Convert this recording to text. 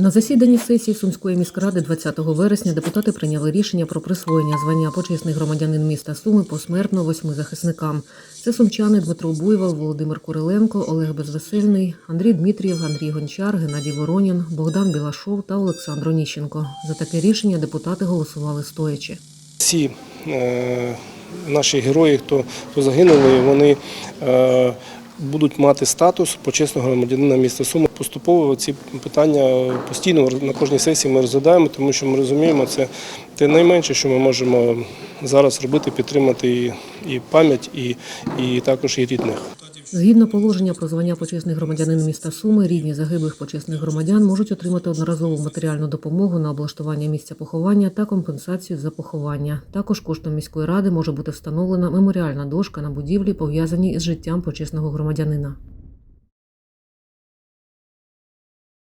На засіданні сесії Сумської міськради 20 вересня депутати прийняли рішення про присвоєння звання почесний громадянин міста Суми посмертно восьми захисникам. Це сумчани Дмитро Буйвол, Володимир Куриленко, Олег Безвесельний, Андрій Дмитрієв, Андрій Гончар, Геннадій Воронін, Богдан Білашов та Олександр Оніщенко. За таке рішення депутати голосували стоячи. Всі е, наші герої, хто, хто загинули, вони е, будуть мати статус почесного громадянина міста Суми. Поступово ці питання постійно на кожній сесії ми розглядаємо, тому що ми розуміємо, це те найменше, що ми можемо зараз робити, підтримати і, пам'ять, і, і також і рідних. Згідно положення про звання почесних громадянин міста Суми, рідні загиблих почесних громадян можуть отримати одноразову матеріальну допомогу на облаштування місця поховання та компенсацію за поховання. Також коштом міської ради може бути встановлена меморіальна дошка на будівлі, пов'язаній із життям почесного громадянина.